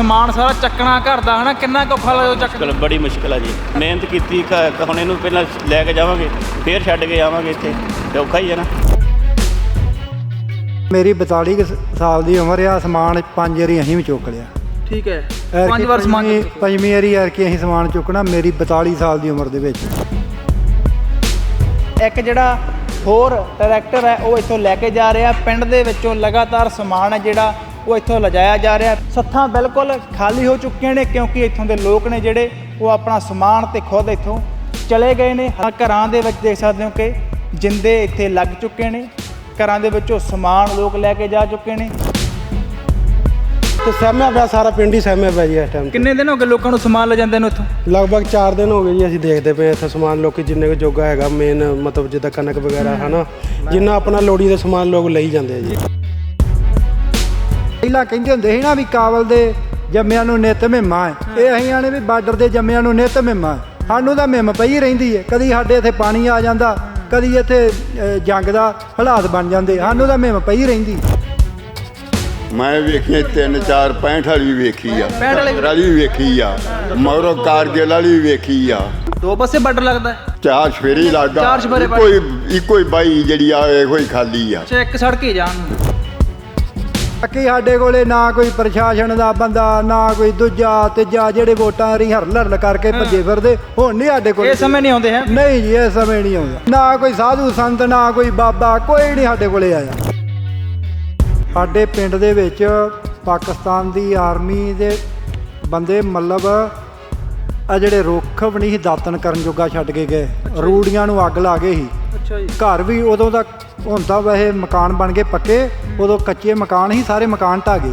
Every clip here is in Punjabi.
ਸਮਾਨ ਸਾਰਾ ਚੱਕਣਾ ਘਰ ਦਾ ਹਨਾ? ਕਿੰਨਾ ਕੁ ਚੱਕ ਮੁਸ਼ਕਲ ਬੜੀ ਮੁਸ਼ਕਲ ਆ ਜੀ। ਮਿਹਨਤ ਕੀਤੀ ਹੁਣ ਇਹਨੂੰ ਪਹਿਲਾਂ ਲੈ ਕੇ ਜਾਵਾਂਗੇ ਫੇਰ ਛੱਡ ਕੇ ਆਵਾਂਗੇ ਇੱਥੇ। ਤੇ ਔਖਾ ਹੀ ਹੈ ਨਾ। ਮੇਰੀ 42 ਕੁ ਸ- ਸਾਲ ਦੀ ਉਮਰ ਆ ਸਮਾਨ ਪੰਜ ਵਾਰੀ ਅਸੀਂ ਵੀ ਚੁੱਕ ਲਿਆ। ਠੀਕ ਹੈ। ਪੰਜ ਵਾਰ ਸਮਾਨ ਪੰਜਵੀਂ-। ਪੰਜਵੀਂ ਵਾਰੀ ਯਾਰ ਕਿ ਅਸੀਂ ਸਮਾਨ ਚੁੱਕਣਾ ਮੇਰੀ 42 ਸਾਲ ਦੀ ਉਮਰ ਦੇ ਵਿੱਚ। ਇੱਕ ਜਿਹੜਾ ਹੋਰ ਟਰੈਕਟਰ ਹੈ ਉਹ ਇੱਥੋਂ ਲੈ ਕੇ ਜਾ ਰਿਹਾ। ਪਿੰਡ ਦੇ ਵਿੱਚੋਂ ਲਗਾਤਾਰ ਸਮਾਨ ਹੈ ਜਿਹੜਾ ਉਹ ਇੱਥੋਂ ਲਿਜਾਇਆ ਜਾ ਰਿਹਾ। ਸੱਥਾਂ ਬਿਲਕੁਲ ਖਾਲੀ ਹੋ ਚੁੱਕੀਆਂ ਨੇ ਕਿਉਂਕਿ ਇੱਥੋਂ ਦੇ ਲੋਕ ਨੇ ਜਿਹੜੇ ਉਹ ਆਪਣਾ ਸਮਾਨ ਤੇ ਖੁਦ ਇੱਥੋਂ ਚਲੇ ਗਏ ਨੇ। ਘਰਾਂ ਦੇ ਵਿੱਚ ਦੇਖ ਸਕਦੇ ਹੋ ਕਿ ਜਿੰਦੇ ਇੱਥੇ ਲੱਗ ਚੁੱਕੇ ਨੇ। ਘਰਾਂ ਦੇ ਵਿੱਚੋਂ ਸਮਾਨ ਲੋਕ ਲੈ ਕੇ ਜਾ ਚੁੱਕੇ ਨੇ। ਤੇ ਸਹਿਮਿਆ ਪਿਆ ਸਾਰਾ ਪਿੰਡ ਹੀ ਸਹਿਮਿਆ ਪਿਆ ਜੀ ਇਸ ਟਾਈਮ ਕਿੰਨੇ ਦਿਨ ਹੋ ਗਏ ਲੋਕਾਂ ਨੂੰ ਸਮਾਨ ਲੈ ਜਾਂਦੇ ਨੂੰ ਇੱਥੋਂ? ਲਗਭਗ 4 ਦਿਨ ਹੋ ਗਏ ਜੀ ਅਸੀਂ ਦੇਖਦੇ ਪਏ ਇੱਥੇ ਸਮਾਨ। ਲੋਕੀ ਜਿੰਨੇ ਕੁ ਜੋਗਾ ਹੈਗਾ ਮੇਨ ਮਤਲਬ ਜਿੱਦਾਂ ਕਣਕ ਵਗੈਰਾ ਹਨਾ। ਜਿੰਨਾ ਆਪਣਾ ਲੋੜੀ ਦੇ ਸਮਾਨ ਲੋਕ ਲਈ ਜਾਂਦੇ ਆ ਜੀ। ਪਹਿਲਾਂ ਕਹਿੰਦੇ ਹੁੰਦੇ ਸੀ ਨਾ ਵੀ ਕਾਬਲ ਦੇ ਜੰਮਿਆਂ ਨੂੰ ਨਿਤ ਮਹਿਮਾ ਹੈ। ਇਹ ਅਸੀਂ ਆਣੇ ਵੀ ਬਾਰਡਰ ਦੇ ਜੰਮਿਆਂ ਨੂੰ ਨਿਤ ਮਹਿਮਾ ਸਾਨੂੰ ਤਾਂ ਮਹਿਮ ਪਈ ਰਹਿੰਦੀ ਹੈ। ਕਦੀ ਸਾਡੇ ਇੱਥੇ ਪਾਣੀ ਆ ਜਾਂਦਾ ਕਦੀ ਇੱਥੇ ਜੰਗ ਦਾ ਹਾਲਾਤ ਬਣ ਜਾਂਦੇ। ਸਾਨੂੰ ਤਾਂ ਮਹਿਮ ਪਈ ਰਹਿੰਦੀ। ਮੈਂ ਵੇਖੀ ਤਿੰਨ ਚਾਰ 65 ਵਾਲੀ ਵੇਖੀ ਆ। 65 ਵਾਲੀ ਵੀ? ਵਾਲੀ ਵੀ ਵੇਖੀ ਆ। ਮਗਰੋਂ ਕਾਰਗਿਲ ਵਾਲੀ ਵੀ ਵੇਖੀ ਆ। ਦੋ ਪਾਸੇ ਬਾਰਡਰ ਲੱਗਦਾ ਚਾਰ ਸਵੇਰੇ ਹੀ ਲੱਗਾ ਚਾਰ ਸਵੇਰੇ ਕੋਈ ਇੱਕੋ ਹੀ ਬਾਈ ਜਿਹੜੀ ਆ ਇਹੋ ਹੀ ਖਾਲੀ ਆ। ਅੱਛਾ ਇੱਕ ਸੜਕ ਹੀ ਜਾਣ ਬਾਕੀ ਸਾਡੇ ਕੋਲੇ ਨਾ ਕੋਈ ਪ੍ਰਸ਼ਾਸਨ ਦਾ ਬੰਦਾ ਨਾ ਕੋਈ ਦੂਜਾ ਤੀਜਾ ਜਿਹੜੇ ਵੋਟਾਂ ਰੀ ਹਰਲ ਹਰਲ ਕਰਕੇ ਭੱਜੇ ਫਿਰਦੇ ਹੁਣ ਨਹੀਂ ਸਾਡੇ ਕੋਲ ਇਹ ਸਮੇਂ ਨਹੀਂ ਆਉਂਦੇ ਹੈ। ਨਹੀਂ ਜੀ ਇਹ ਸਮੇਂ ਨਹੀਂ ਆਉਂਦਾ। ਨਾ ਕੋਈ ਸਾਧੂ ਸੰਤ ਨਾ ਕੋਈ ਬਾਬਾ ਕੋਈ ਨਹੀਂ ਸਾਡੇ ਕੋਲੇ ਆਇਆ। ਸਾਡੇ ਪਿੰਡ ਦੇ ਵਿੱਚ ਪਾਕਿਸਤਾਨ ਦੀ ਆਰਮੀ ਦੇ ਬੰਦੇ ਮਤਲਬ ਆ ਜਿਹੜੇ ਰੁੱਖ ਵੀ ਨਹੀਂ ਦਾਤਨ ਕਰਨ ਜੋਗਾ ਛੱਡ ਕੇ ਗਏ। ਰੂੜੀਆਂ ਨੂੰ ਅੱਗ ਲਾ ਗਏ ਸੀ। ਅੱਛਾ ਜੀ। ਘਰ ਵੀ ਉਦੋਂ ਤੱਕ ਹੁਣ ਤਾਂ ਵੈਸੇ ਮਕਾਨ ਬਣ ਗਏ ਪੱਕੇ, ਉਦੋਂ ਕੱਚੇ ਮਕਾਨ ਸੀ ਸਾਰੇ ਮਕਾਨ ਢਾਹ ਗਏ।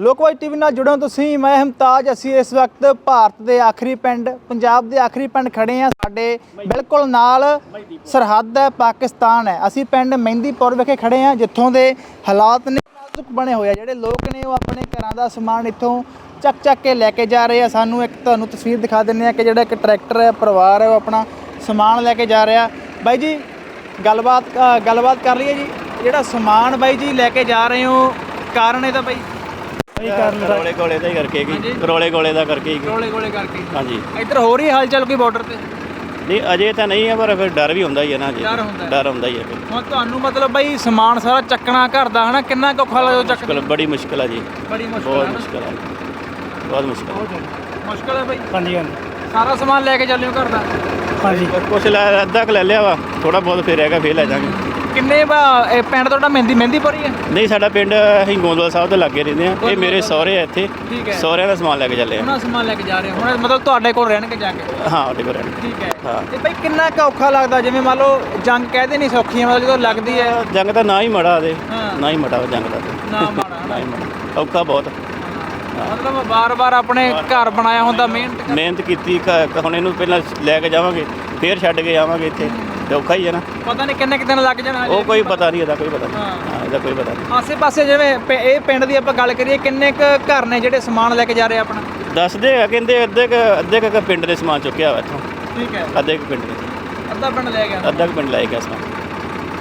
ਲੋਕਵਾਈ ਟੀਵੀ ਨਾਲ ਜੁੜੋ ਤੁਸੀਂ, ਮੈਂ ਹਮਤਾਜ, ਅਸੀਂ ਇਸ ਵਕਤ ਭਾਰਤ ਦੇ ਆਖਰੀ ਪਿੰਡ, ਪੰਜਾਬ ਦੇ ਆਖਰੀ ਪਿੰਡ ਖੜੇ ਆ ਸਾਡੇ ਬਿਲਕੁਲ ਨਾਲ ਸਰਹੱਦ ਹੈ, ਪਾਕਿਸਤਾਨ ਹੈ। ਅਸੀਂ ਪਿੰਡ ਮਹਿੰਦੀਪੁਰ ਵਿਖੇ ਖੜੇ ਆ ਜਿੱਥੋਂ ਦੇ ਹਾਲਾਤ ਨੇ ਨਾਜ਼ੁਕ ਬਣੇ ਹੋਏ ਆ। ਜਿਹੜੇ ਲੋਕ ਨੇ ਉਹ ਆਪਣੇ ਘਰਾਂ ਦਾ ਸਮਾਨ ਇੱਥੋਂ ਚੱਕ ਚੱਕ ਕੇ ਲੈ ਕੇ ਜਾ ਰਹੇ ਆ। ਸਾਨੂੰ ਇੱਕ ਤੁਹਾਨੂੰ ਤਸਵੀਰ ਦਿਖਾ ਦਿੰਦੇ ਆ ਕਿ ਜਿਹੜਾ ਇੱਕ ਟਰੈਕਟਰ ਹੈ ਪਰਿਵਾਰ ਹੈ ਉਹ ਆਪਣਾ ਸਮਾਨ ਲੈ ਕੇ ਜਾ ਰਿਹਾ। ਬਾਈ ਜੀ ਗੱਲਬਾਤ ਗੱਲਬਾਤ ਕਰ ਲਈਏ ਜੀ। ਜਿਹੜਾ ਸਮਾਨ ਬਾਈ ਜੀ ਲੈ ਕੇ ਜਾ ਰਹੇ ਹੋ ਕਾਰਨ ਇਹਦਾ ਬਾਈ? ਕੀ ਕਾਰਨ ਰੋਲੇ ਗੋਲੇ ਦਾ ਹੀ ਕਰਕੇ। ਕੀ ਰੋਲੇ ਗੋਲੇ ਦਾ ਕਰਕੇ ਹੀ ਗੋਲੇ ਗੋਲੇ ਕਰਕੇ। ਹਾਂਜੀ। ਇੱਧਰ ਹੋ ਰਹੀ ਹੈ ਹਲਚਲ ਕੋਈ ਬਾਰਡਰ ਤੇ? ਨਹੀਂ ਅਜੇ ਤਾਂ ਨਹੀਂ ਹੈ ਪਰ ਫਿਰ ਡਰ ਵੀ ਹੁੰਦਾ ਹੀ ਹੈ ਨਾ ਜੀ। ਡਰ ਹੁੰਦਾ ਹੈ। ਹੀ ਹੁਣ ਤੁਹਾਨੂੰ ਮਤਲਬ ਬਾਈ ਸਮਾਨ ਸਾਰਾ ਚੱਕਣਾ ਘਰ ਦਾ ਹਨਾ? ਕਿੰਨਾ ਕੁ ਔਖਾ ਲੱਗਦਾ ਚੱਕ ਬੜੀ ਮੁਸ਼ਕਲ ਆ ਜੀ। ਬੜੀ ਮੁਸ਼ਕਲ ਬਹੁਤ? ਮੁਸ਼ਕਲ ਆ। ਬਹੁਤ ਮੁਸ਼ਕਲ ਮੁਸ਼ਕਲ ਹੈ ਬਾਈ? ਹਾਂਜੀ ਹਾਂਜੀ। ਸਾਰਾ ਸਮਾਨ ਲੈ ਕੇ ਚੱਲਿਓ ਘਰ ਦਾ? ਹਾਂਜੀ। ਕੁਛ ਲੈ ਅੱਧਾ ਕੁ ਲੈ ਲਿਆ ਵਾ ਥੋੜਾ ਬਹੁਤ ਫਿਰ ਹੈਗਾ ਫੇਰ ਲੈ ਜਾਾਂਗੇ ਕਿੰਨੇ ਬਾ ਇਹ ਪਿੰਡ ਤੁਹਾਡਾ ਮਹਿੰਦੀ ਮਹਿੰਦੀਪੁਰ ਹੀ ਹੈ? ਨਹੀਂ ਸਾਡਾ ਪਿੰਡ ਅਸੀਂ ਗੋਂਦਵਾਲ ਸਾਹਿਬ ਦੇ ਲਾਗੇ ਰਹਿੰਦੇ ਆ ਇਹ ਮੇਰੇ ਸਹੁਰੇ ਆ ਇੱਥੇ। ਠੀਕ ਹੈ। ਸਹੁਰਿਆਂ ਦਾ ਸਮਾਨ ਲੈ ਕੇ ਚੱਲੇ ਆ। ਉਹਨਾਂ ਸਮਾਨ ਲੈ ਕੇ ਜਾ ਰਹੇ ਹੋ। ਹੁਣ ਮਤਲਬ ਤੁਹਾਡੇ ਕੋਲ ਰਹਿਣਗੇ ਜਾ ਕੇ? ਹਾਂ ਸਾਡੇ ਕੋਲ ਰਹਿਣ ਠੀਕ ਹੈ। ਹਾਂ। ਤੇ ਬਾਈ ਕਿੰਨਾ ਕੁ ਔਖਾ ਲੱਗਦਾ? ਜਿਵੇਂ ਮੰਨ ਲਓ ਜੰਗ ਕਹਦੇ ਨਹੀਂ ਸੌਖੀ ਹੈ ਮਤਲਬ ਜਦੋਂ ਲੱਗਦੀ ਹੈ। ਜੰਗ ਦਾ ਨਾ ਹੀ ਮੜਾ ਦੇ ਹਾਂ। ਨਾ ਹੀ ਮੜਾ ਵਾ ਜੰਗ ਦਾ। ਤੇ। ਨਾ ਮਾੜਾ ਨਾ ਹਨਾ ਹੀ ਮਾੜਾ। ਔਖਾ ਬਹੁਤ ਮਤਲਬ ਵਾਰ-ਵਾਰ ਆਪਣੇ ਘਰ ਬਣਾਇਆ ਹੁੰਦਾ ਮਿਹਨਤ ਮਿਹਨਤ ਕੀਤੀ ਹੁਣ ਇਹਨੂੰ ਪਹਿਲਾਂ ਲੈ ਕੇ ਜਾਵਾਂਗੇ ਫੇਰ ਛੱਡ ਕੇ ਆਵਾਂਗੇ ਇੱਥੇ। ਤੇ ਔਖਾ ਹੀ ਹੈ ਨਾ। ਪਤਾ ਨਹੀਂ ਕਿੰਨੇ ਕੁ ਦਿਨ ਲੱਗ ਜਾਣ ਹਜੇ। ਉਹ ਕੋਈ ਪਤਾ ਨਹੀਂ ਇਹਦਾ ਕੋਈ ਪਤਾ ਨਹੀਂ। ਹਾਂ। ਇਹਦਾ ਕੋਈ ਪਤਾ ਨਹੀਂ। ਆਸੇ-ਪਾਸੇ ਜਿਵੇਂ ਪ- ਇਹ ਪਿੰਡ ਦੀ ਆਪਾਂ ਗੱਲ ਕਰੀਏ ਕਿੰਨੇ ਕੁ ਘਰ ਨੇ ਜਿਹੜੇ ਸਮਾਨ ਲੈ ਕੇ ਜਾ ਰਹੇ ਆਪਣਾ? ਦੱਸਦੇ ਆ ਕਹਿੰਦੇ ਅੱਧੇ ਕੁ ਅੱਧੇ ਕੁ ਪਿੰਡ ਦੇ ਸਮਾਨ ਚੁੱਕਿਆ ਵਾ ਇੱਥੋਂ। ਠੀਕ ਹੈ। ਅੱਧੇ ਕੁ ਪਿੰਡ ਦੇ। ਅੱਧਾ ਪਿੰਡ ਲੈ ਗਿਆ ਅੱਧਾ ਕੁ ਪਿੰਡ ਲੈ ਗਿਆ ਸਮਾਨ।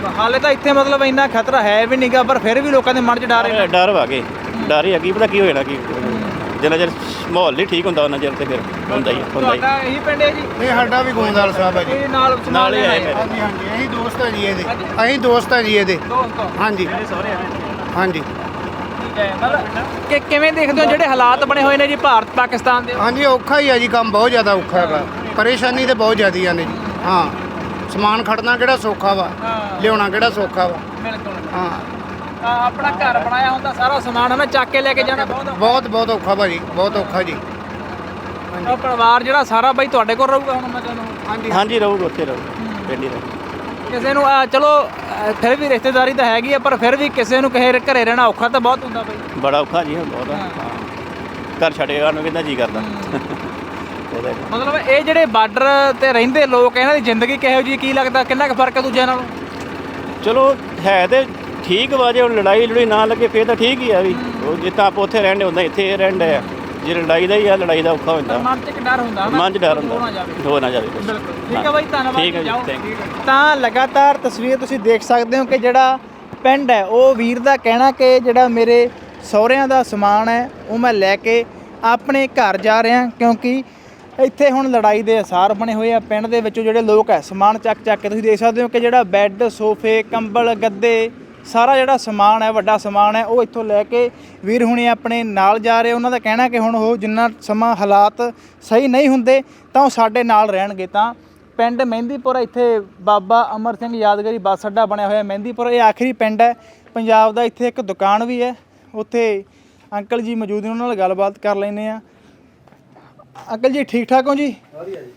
ਹਾਲੇ ਤਾਂ ਇੱਥੇ ਮਤਲਬ ਇੰਨਾ ਖਤਰਾ ਹੈ ਵੀ ਨਹੀਂਗਾ ਪਰ ਫਿਰ ਵੀ ਲੋਕਾਂ ਦੇ ਮਨ 'ਚ ਡਰ ਹੈ ਡਰ ਵਾਗੇ ਡਰ ਹੀ ਆ ਕੀ ਪਤਾ ਕੀ ਹੋ ਜਾਣਾ ਕੀ ਜਿੰਨਾ ਚਿਰ ਮਾਹੌਲ ਨਹੀਂ ਠੀਕ ਹੁੰਦਾ ਉਹਨਾਂ ਚਿਰ ਤੇ ਫਿਰ ਹੁੰਦਾ ਹੀ ਆ, ਹੁੰਦਾ ਹੀ ਆ। ਤੁਹਾਡਾ ਇਹੀ ਪਿੰਡ ਹੈ ਜੀ? ਇਹ ਸਾਡਾ ਵੀ ਗੋਂਦਵਾਲ ਸਾਹਿਬ ਹੈ ਜੀ। ਇਹ ਨਾਲ ਨਾਲ ਹੀ ਆਏ ਆ। ਹਾਂਜੀ ਹਾਂਜੀ ਅਸੀਂ ਦੋਸਤ ਹੈ ਜੀ ਇਹਦੇ। ਅਸੀਂ ਦੋਸਤ ਹੈ ਜੀ ਇਹਦੇ। ਦੋਸਤੋ ਹਾਂਜੀ। ਹਾਂਜੀ। ਠੀਕ ਹੈ ਮਤਲਬ ਕਿ ਕਿਵੇਂ ਦੇਖਦੇ ਹੋ ਜਿਹੜੇ ਹਾਲਾਤ ਬਣੇ ਹੋਏ ਨੇ ਜੀ ਭਾਰਤ ਪਾਕਿਸਤਾਨ ਦੇ? ਹਾਂਜੀ ਔਖਾ ਹੀ ਹੈ ਜੀ ਕੰਮ ਬਹੁਤ ਜ਼ਿਆਦਾ ਔਖਾ ਹੈਗਾ। ਪਰੇਸ਼ਾਨੀ ਤੇ ਬਹੁਤ ਜ਼ਿਆਦੀਆਂ ਨੇ ਜੀ। ਹਾਂ। ਸਮਾਨ ਖੜਨਾ ਕਿਹੜਾ ਸੌਖਾ ਵਾ? ਹਾਂ। ਲਿਆਉਣਾ ਕਿਹੜਾ ਸੌਖਾ ਵਾ? ਬਿਲਕੁਲ। ਹਾਂ। ਆ, ਆਪਣਾ ਘਰ ਬਣਾਇਆ ਹੁੰਦਾ ਸਾਰਾ ਸਮਾਨ ਹਨਾ ਚੱਕ ਕੇ ਲੈ ਕੇ ਜਾਣਾ ਬਹੁਤ ਬਹੁਤ ਬਹੁਤ ਔਖਾ ਭਾਜੀ ਬਹੁਤ ਔਖਾ ਜੀ। ਔਖਾ। ਪਰਿਵਾਰ ਜਿਹੜਾ ਸਾਰਾ ਬਾਈ ਤੁਹਾਡੇ ਕੋਲ ਰਹੂਗਾ ਹੁਣ ਮੈਂ ਤੁਹਾਨੂੰ। ਹਾਂਜੀ। ਹਾਂਜੀ ਰਹੂਗਾ ਉੱਥੇ ਰਹੂਗਾ। ਪਿੰਡ ਰਹੂਗਾ। ਕਿਸੇ ਨੂੰ ਆ, ਚਲੋ ਫਿਰ ਵੀ ਰਿਸ਼ਤੇਦਾਰੀ ਤਾਂ ਹੈਗੀ ਆ ਪਰ ਫਿਰ ਵੀ ਕਿਸੇ ਨੂੰ ਕਿਸੇ ਦੇ ਘਰੇ ਰਹਿਣਾ ਔਖਾ ਤਾਂ ਬਹੁਤ ਹੁੰਦਾ ਬਾਈ। ਬੜਾ ਔਖਾ ਜੀ ਬਹੁਤ ਆ। ਹਾਂ। ਘਰ ਛੱਡ ਕੇ ਆਉਣ ਨੂੰ ਕਿੰਨਾ ਜੀ ਕਰਦਾ। ਮਤਲਬ ਇਹ ਜਿਹੜੇ ਬਾਰਡਰ ਤੇ ਰਹਿੰਦੇ ਲੋਕ ਇਹਨਾਂ ਦੀ ਜ਼ਿੰਦਗੀ ਕਿਹੋ ਜੀ ਕੀ ਲੱਗਦਾ ਕਿੰਨਾ ਕੁ ਫ਼ਰਕ ਹੈ ਦੂਜਿਆਂ ਨਾਲੋਂ? ਚਲੋ ਹੈ ਤੇ ਠੀਕ ਵਾ ਜੇ ਹੁਣ ਲੜਾਈ ਲੜਾਈ ਨਾ ਲੱਗੇ ਫੇਰ ਤਾਂ ਠੀਕ ਹੀ ਆ ਵੀ। ਉਹ ਜਿੱਦਾਂ ਆਪਾਂ ਉੱਥੇ ਰਹਿੰਦੇ ਹੁੰਦਾ ਇੱਥੇ ਰਹਿੰਦੇ ਆ। ਜੇ ਲੜਾਈ ਦਾ ਹੀ ਆ ਲੜਾਈ ਦਾ ਔਖਾ ਹੁੰਦਾ। ਮਨ 'ਚ ਇੱਕ ਡਰ ਹੁੰਦਾ ਹਨਾ? ਮਨ 'ਚ ਡਰ ਹੋ ਨਾ ਹੁੰਦਾ ਜਾਵੇ। ਹੋ ਨਾ ਜਾਵੇ। ਕੁਛ। ਬਿਲਕੁਲ। ਠੀਕ ਹੈ ਬਾਈ ਧੰਨਵਾਦ ਠੀਕ ਹੈ ਜੀ, ਜਾਓ। thank you। ਤਾਂ ਲਗਾਤਾਰ ਤਸਵੀਰ ਤੁਸੀਂ ਦੇਖ ਸਕਦੇ ਹੋ ਕਿ ਜਿਹੜਾ ਪਿੰਡ ਹੈ ਉਹ ਵੀਰ ਦਾ ਕਹਿਣਾ ਕਿ ਜਿਹੜਾ ਮੇਰੇ ਸਹੁਰਿਆਂ ਦਾ ਸਮਾਨ ਹੈ ਉਹ ਮੈਂ ਲੈ ਕੇ ਆਪਣੇ ਘਰ ਜਾ ਰਿਹਾ ਕਿਉਂਕਿ ਇੱਥੇ ਹੁਣ ਲੜਾਈ ਦੇ ਅਸਾਰ ਬਣੇ ਹੋਏ ਆ ਪਿੰਡ ਦੇ ਵਿੱਚੋਂ ਜਿਹੜੇ ਲੋਕ ਹੈ ਸਮਾਨ ਚੱਕ ਚੱਕ ਕੇ ਤੁਸੀਂ ਦੇਖ ਸਕਦੇ ਹੋ ਕਿ ਜਿਹੜਾ ਬੈੱਡ, ਸੋਫੇ, ਕੰਬਲ, ਗੱਦੇ, ਸਾਰਾ ਜਿਹੜਾ ਸਮਾਨ ਹੈ, ਵੱਡਾ ਸਮਾਨ ਹੈ, ਉਹ ਇੱਥੋਂ ਲੈ ਕੇ ਵੀਰ ਹੁਣੀ ਆਪਣੇ ਨਾਲ ਜਾ ਰਹੇ ਉਹਨਾਂ ਦਾ ਕਹਿਣਾ ਕਿ ਹੁਣ ਉਹ ਜਿੰਨਾ ਸਮਾਂ ਹਾਲਾਤ ਸਹੀ ਨਹੀਂ ਹੁੰਦੇ, ਤਾਂ ਉਹ ਸਾਡੇ ਨਾਲ ਰਹਿਣਗੇ। ਤਾਂ ਪਿੰਡ ਮਹਿੰਦੀਪੁਰ, ਇੱਥੇ ਬਾਬਾ ਅਮਰ ਸਿੰਘ ਯਾਦਗਾਰੀ ਬੱਸ ਅੱਡਾ ਬਣਿਆ ਹੋਇਆ ਮਹਿੰਦੀਪੁਰ, ਇਹ ਆਖਰੀ ਪਿੰਡ ਹੈ। ਪੰਜਾਬ ਦਾ ਇੱਥੇ ਇੱਕ ਦੁਕਾਨ ਵੀ ਹੈ। ਉੱਥੇ ਅੰਕਲ ਜੀ ਮੌਜੂਦ ਨੇ, ਉਹਨਾਂ ਨਾਲ ਗੱਲਬਾਤ ਕਰ ਲੈਂਦੇ ਆ ਅੰਕਲ ਜੀ ਠੀਕ ਠਾਕ ਹੋ ਜੀ? ਵਧੀਆ ਜੀ।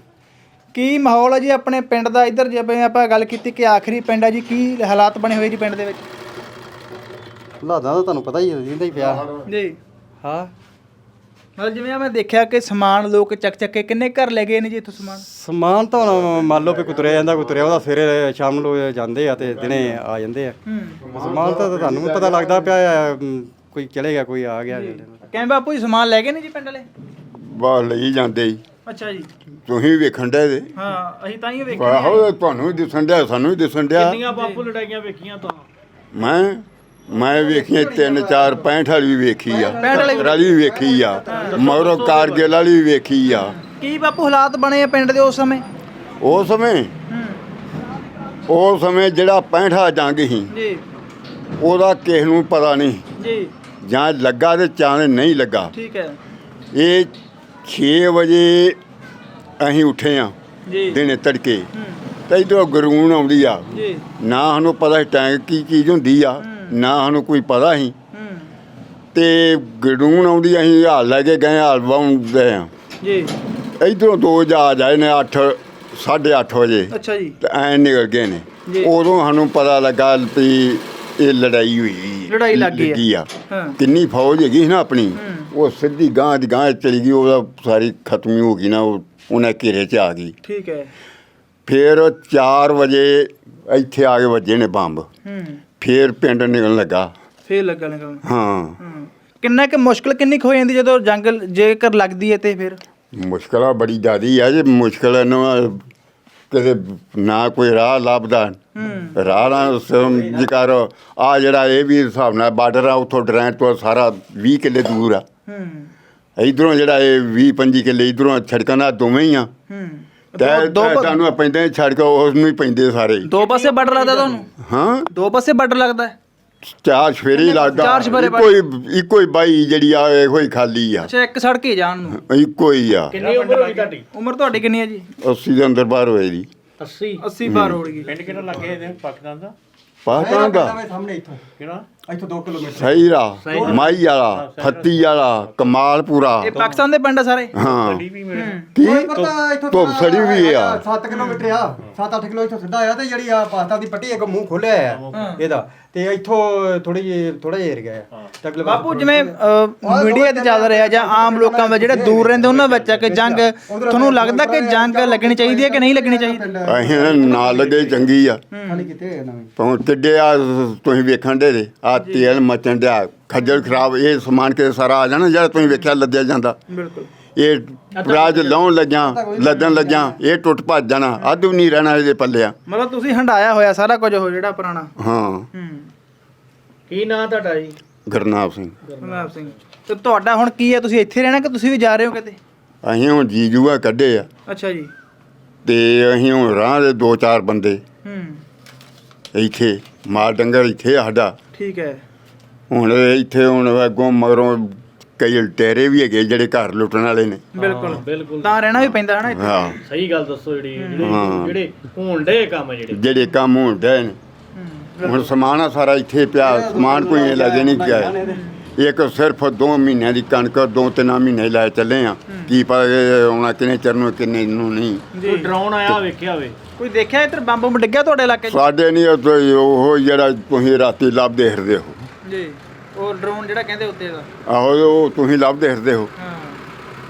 ਕੀ ਮਾਹੌਲ ਹੈ ਜੀ ਆਪਣੇ ਪਿੰਡ ਦਾ? ਇੱਧਰ ਜਿਵੇਂ ਆਪਾਂ ਗੱਲ ਕੀਤੀ ਕਿ ਆਖਰੀ ਪਿੰਡ ਹੈ ਜੀ ਕੀ ਹਾਲਾਤ ਬਣੇ ਹੋਏ ਜੀ ਪਿੰਡ ਦੇ ਵਿੱਚ? ਹਾਲਾਤਾਂ ਦਾ ਤੁਹਾਨੂੰ ਪਤਾ ਹੀ ਹੈ ਜਿੰਦਾ ਹੀ ਪਿਆ। ਜੀ। ਹਾਂ। ਮਤਲਬ ਜਿਵੇਂ ਮੈਂ ਦੇਖਿਆ ਕਿ ਸਮਾਨ ਲੋਕ ਚੱਕ ਚੱਕ ਕੇ ਕਿੰਨੇ ਘਰ ਲੈ ਗਏ ਨੇ ਜੀ ਇੱਥੋਂ ਸਮਾਨ? ਸਮਾਨ ਤਾਂ ਹੁਣ ਮੰਨ ਲਓ ਵੀ ਕੋਈ ਤੁਰਿਆ ਜਾਂਦਾ ਕੋਈ ਤੁਰਿਆ ਉਹਦਾ ਸਵੇਰੇ ਸ਼ਾਮ ਨੂੰ ਲੋਕ ਜਾਂਦੇ ਆ ਤੇ ਦਿਨੇ ਆ ਜਾਂਦੇ ਆ। ਸਮਾਨ ਤਾਂ ਤੁਹਾਨੂੰ ਵੀ ਪਤਾ ਲੱਗਦਾ ਪਿਆ ਆ, ਅਮ, ਕੋਈ ਚਲੇ ਗਿਆ ਕੋਈ ਆ ਗਿਆ। ਕਹਿੰਦੇ ਬਾਪੂ ਜੀ ਸਮਾਨ ਲੈ ਗਏ ਨੇ ਜੀ ਪਿੰਡ ਵਾਲੇ? ਬਾਹਰ ਲਈ ਜਾਂਦੇ ਜੀ। ਅੱਛਾ ਜੀ। ਤੁਸੀਂ ਵੇਖਣ ਦੇ ਦੇ ਹਾਂ ਅਸੀਂ ਤਾਂ ਹੀ ਵੇਖਿਆ ਆਹੋ ਤੁਹਾਨੂੰ ਵੀ ਦਿਸਣ ਡਿਆ ਸਾਨੂੰ ਵੀ ਦਿਸਣ ਡਿਆ। ਬਾਪੂ ਲੜਾਈਆਂ ਵੇਖੀਆਂ ਤਾਂ। ਮੈਂ ਮੈਂ ਵੇਖੀਆਂ ਤਿੰਨ ਚਾਰ 65 ਵਾਲੀ ਵੀ ਵੇਖੀ ਆ। 65 ਵਾਲੀ ਵੀ? ਵਾਲੀ ਵੀ ਵੇਖੀ ਆ। ਮਗਰੋਂ ਕਾਰਗਿਲ ਵਾਲੀ ਵੀ ਵੇਖੀ ਆ। ਕੀ ਬਾਪੂ ਹਾਲਾਤ ਬਣੇ ਆ ਪਿੰਡ ਦੇ ਉਸ ਸਮੇਂ? ਉਸ ਸਮੇਂ? ਉਸ ਸਮੇਂ ਜਿਹੜਾ 65 ਜੰਗ ਸੀ ਜੀ। ਉਹਦਾ ਕਿਸ ਨੂੰ ਪਤਾ ਨਹੀਂ। ਜੀ। ਜਾਂ ਲੱਗਾ ਤੇ ਚਾਂਦ ਨਹੀਂ ਲੱਗਾ। ਠੀਕ ਹੈ। ਇਹ 6 ਵਜੇ ਅਸੀਂ ਉੱਠੇ ਆ ਜੀ। ਦਿਨੇ ਤੜਕੇ। ਤੇ ਇਧਰੋਂ ਗਰੂਨ ਆਉਂਦੀ ਆ। ਜੀ। ਨਾ ਸਾਨੂੰ ਪਤਾ ਸੀ ਟੈਂਕ ਕੀ ਚੀਜ਼ ਹੁੰਦੀ ਆ ਨਾ ਸਾਨੂੰ ਕੋਈ ਪਤਾ ਸੀ। ਹੂੰ। ਤੇ ਗਰੂਨ ਆਉਂਦੀ ਅਸੀਂ ਹਾਲ ਲੈ ਕੇ ਗਏ ਹਾਲ ਵਾਉਂਦੇ ਆ। ਜੀ। ਇਧਰੋਂ ਦੋ ਜਹਾਜ਼ ਆਏ ਨੇ 8 8:30 ਵਜੇ। ਅੱਛਾ ਜੀ। ਤੇ ਐ ਨਿਕਲ ਗਏ ਨੇ। ਉਦੋਂ ਸਾਨੂੰ ਪਤਾ ਲੱਗਾ ਵੀ ਇਹ ਲੜਾਈ ਹੋਈ। ਲੜਾਈ ਲੱਗ ਆ। ਕਿੰਨੀ ਫੌਜ ਹੈਗੀ ਸੀ ਨਾ ਆਪਣੀ। ਉਹ ਸਿੱਧੀ ਗਾਂ ਦੀ ਗਾਂ ਚਲੀ ਗਈ ਉਹਦਾ ਸਾਰੀ ਖਤਮ ਹੀ ਗਈ ਨਾ ਉਹ ਉਹਨਾਂ ਘੇਰੇ 'ਚ ਆ ਗਈ। ਠੀਕ ਹੈ। ਫਿਰ 4 ਵਜੇ ਇੱਥੇ ਆ ਕੇ ਵੱਜੇ ਨੇ ਬੰਬ। ਹੂੰ। ਫਿਰ ਪਿੰਡ ਨਿਕਲਣ ਲੱਗਾ। ਫੇਰ ਲੱਗਾ ਨਿਕਲਣ। ਹਾਂ। ਹੂੰ। ਕਿੰਨਾ ਕਿ ਮੁਸ਼ਕਲ ਕਿੰਨੀ ਹੋ ਜਾਂਦੀ ਜਦੋਂ ਜੰਗ ਜੇਕਰ ਲੱਗਦੀ ਹੈ ਤੇ ਫਿਰ? ਮੁਸ਼ਕਲਾਂ ਬੜੀ ਜ਼ਿਆਦੀ ਆ ਜੇ ਮੁਸ਼ਕਲ ਇਹਨੂੰ ਕਿਤੇ ਨਾ ਕੋਈ ਰਾਹ ਲੱਭਦਾ। ਹੂੰ। ਰਾਹ ਨਾਲ ਜਿਕਰ ਆ ਜਿਹੜਾ ਇਹ ਵੀ ਹਿਸਾਬ ਨਾਲ ਬਾਰਡਰ ਆ ਉੱਥੋਂ ਡਰੈਂਟ ਤੋਂ ਸਾਰਾ 20 ਕਿੱਲੇ ਦੂਰ ਆ। ਹੂੰ। ਇਧਰੋਂ ਜਿਹੜਾ ਇਹ 20 25 ਕਿੱਲੇ ਇਧਰੋਂ ਛੜਕਾਂ ਦਾ ਦੋਵੇਂ ਹੀ ਆ। ਹੂੰ। ਤੇ ਦੋ- ਤੁਹਾਨੂੰ ਪੈਂਦੇ ਛੜਕ ਉਸ ਨੂੰ ਹੀ ਪੈਂਦੇ ਸਾਰੇ। ਦੋ ਪਾਸੇ ਬਾਰਡਰ ਲੱਗਦਾ ਤੁਹਾਨੂੰ? ਹਾਂ। ਦੋ ਪਾਸੇ ਬਾਰਡਰ ਲੱਗਦਾ? ਹੈ ਚਾਰ ਸਵੇਰੇ ਲੱਗਦਾ ਇੱਕੋ ਹੀ ਇੱਕੋ ਹੀ ਬਾਈ ਜਿਹੜੀ ਆ ਇਹੋ ਹੀ ਖਾਲੀ ਆ। ਅੱਛਾ ਇੱਕ ਸੜਕ ਹੀ ਜਾਣ ਨੂੰ। ਇੱਕੋ ਹੀ ਆ। ਕਿੰਨੀ ਉਮਰ ਹੋਈ ਤੁਹਾਡੀ? ਉਮਰ ਤੁਹਾਡੀ ਕਿੰਨੀ ਹੈ ਜੀ? 80 ਦੇ ਅੰਦਰ ਬਾਹਰ ਹੋਏ ਦੀ 80 80 ਪਾਰ ਹੋ। ਗਈ ਪਿੰਡ ਕਿਹੜਾ ਲੱਗੇ ਇਹਦੇ? ਪਾਕਿਸਤਾਨ ਦਾ? ਪਾਕਿਸਤਾਨ ਦਾ। ਸਾਹਮਣੇ ਇੱਥੋਂ। ਕਿਹੜਾ? ਇੱਥੋਂ 2 ਕਿਲੋਮੀਟਰ। ਸਹੀ ਰਾ ਮਾਈ ਵਾਲਾ ਫੱਤੀ ਵਾਲਾ ਕਮਾਲਪੁਰਾ। ਇਹ ਪਾਕਿਸਤਾਨ ਦੇ ਪਿੰਡ ਆ ਸਾਰੇ? ਹਾਂ। ਕੀ? ਇੱਥੋਂ ਧੁੱਪ ਸੜੀ ਵੀ ਆ। 7 ਕਿਲੋਮੀਟਰ ਆ। 7-8 ਕਿਲੋ ਇੱਥੋਂ ਸਿੱਧਾ ਆ ਤੇ ਜਿਹੜੀ ਆ ਪਾਕਿਸਤਾਨ ਦੀ ਪੱਟੀ ਇੱਕ ਮੂੰਹ ਖੋਲਿਆ ਆ ਇਹਦਾ। ਤੇ ਇੱਥੋਂ ਥੋੜੀ ਜਿਹੀ ਥੋੜਾ ਜਿਹਾ ਏਰੀਆ ਆ। ਬਾਪੂ ਜਿਵੇਂ ਮੀਡੀਆ ਤੇ ਚੱਲ ਰਿਹਾ ਜਾਂ ਆਮ ਲੋਕਾਂ ਵਿੱਚ ਜਿਹੜੇ ਦੂਰ ਰਹਿੰਦੇ ਉਹਨਾਂ ਵਿੱਚ ਆ ਕਿ ਜੰਗ ਤੁਹਾਨੂੰ ਲੱਗਦਾ ਕਿ ਜੰਗ ਲੱਗਣੀ ਚਾਹੀਦੀ ਹੈ ਕਿ ਨਹੀਂ ਲੱਗਣੀ ਚਾਹੀਦੀ? ਅਸੀਂ ਨਾ ਲੱਗੇ ਚੰਗੀ ਆ। ਹੁਣ ਕਿੱਡੇ ਆ ਤੁਸੀਂ ਵੇਖਣ ਦੇ ਦੇ ਆ ਤੇਲ ਮਚਣ ਡਿਆ ਖੱਜਲ ਖਰਾਬ ਇਹ ਸਮਾਨ ਕੇ ਸਾਰਾ ਆ ਜਾਣਾ ਜਿਹੜਾ ਤੁਸੀਂ ਵੇਖਿਆ ਲੱਦਿਆ ਜਾਂਦਾ। ਬਿਲਕੁਲ। ਇਹ ਰਾਜ ਲਾਉਣ ਲੱਗਿਆ ਲੱਦਣ ਲੱਗਿਆ ਇਹ ਟੁੱਟ ਭੱਜ ਜਾਣਾ ਅੱਧ ਵੀ ਨਹੀਂ ਰਹਿਣਾ ਇਹਦੇ ਪੱਲਿਆ। ਮਤਲਬ ਤੁਸੀਂ ਹੰਡਾਇਆ ਹੋਇਆ ਸਾਰਾ ਕੁਝ ਉਹ ਜਿਹੜਾ ਪੁਰਾਣਾ? ਹਾਂ। ਹੂੰ। ਕੀ ਨਾਂ ਤੁਹਾਡਾ ਜੀ? ਗੁਰਨਾਮ ਸਿੰਘ। ਗੁਰਨਾਮ ਸਿੰਘ। ਤੇ ਤੁਹਾਡਾ ਹੁਣ ਕੀ ਹੈ? ਤੁਸੀਂ ਇੱਥੇ ਰਹਿਣਾ ਕਿ ਤੁਸੀਂ ਵੀ ਜਾ ਰਹੇ ਹੋ ਕਿਤੇ? ਅਸੀਂ ਹੁਣ ਜੀਜੂਆ ਕੱਢੇ ਆ। ਅੱਛਾ ਜੀ। ਤੇ ਅਸੀਂ ਹੁਣ ਰਾਹ ਦੇ ਦੋ ਚਾਰ ਬੰਦੇ। ਹੂੰ। ਇੱਥੇ ਮਾਲ ਡੰਗਰ ਇੱਥੇ ਆ ਸਾਡਾ। ਠੀਕ ਹੈ। ਹੁਣ ਇੱਥੇ ਹੁਣ ਅੱਗੋਂ ਮਗਰੋਂ ਕਈ ਲਟੇਰੇ ਵੀ ਹੈਗੇ ਜਿਹੜੇ ਘਰ ਲੁੱਟਣ ਵਾਲੇ ਨੇ। ਬਿਲਕੁਲ। ਬਿਲਕੁਲ। ਤਾਂ ਰਹਿਣਾ ਵੀ ਪੈਂਦਾ ਹੈ ਨਾ ਇੱਥੇ। ਹਾਂ। ਸਹੀ ਗੱਲ ਦੱਸੋ ਜਿਹੜੀ ਜਿਹੜੇ। ਜਿਹੜੇ ਹੋਣ ਕੰਮ ਆ ਜਿਹੜੇ। ਜਿਹੜੇ ਕੰਮ ਹੁੰਦੇ ਨੇ। ਹੁਣ ਸਮਾਨ ਆ ਸਾਰਾ ਇੱਥੇ ਪਿਆ ਸਮਾਨ ਕੋਈ ਇਹ ਲੱਗੇ ਨਹੀਂ ਗਿਆ ਇੱਕ ਸਿਰਫ 2 ਮਹੀਨਿਆਂ ਦੀ ਕਣਕ ਦੋ ਤਿੰਨ ਮਹੀਨੇ ਲੈ ਚੱਲੇ ਆ। ਕੀ ਪਤਾ ਇਹ ਆਉਣਾ ਕਿੰਨੇ ਚਿਰ ਨੂੰ ਕਿੰਨੇ ਨੂੰ ਨਹੀਂ। ਕੋਈ ਡਰਾਉਣ ਆਇਆ ਵੇਖਿਆ ਹੋਵੇ। ਕੋਈ ਦੇਖਿਆ ਇੱਧਰ ਬੰਬ ਬੰਬ ਡਿੱਗਿਆ ਤੁਹਾਡੇ ਇਲਾਕੇ 'ਚ? ਸਾਡੇ ਨਹੀਂ ਉੱਥੇ ਉਹ ਜਿਹੜਾ ਤੁਸੀਂ ਰਾਤੀ ਲੱਭਦੇ ਫਿਰਦੇ ਹੋ। ਜੀ ਉਹ ਡਰੋਨ ਜਿਹੜਾ ਕਹਿੰਦੇ ਉੱਤੇ ਦਾ। ਆਹੋ ਉਹ ਤੁਸੀਂ ਲੱਭਦੇ ਫਿਰਦੇ ਹੋ। ਹਾਂ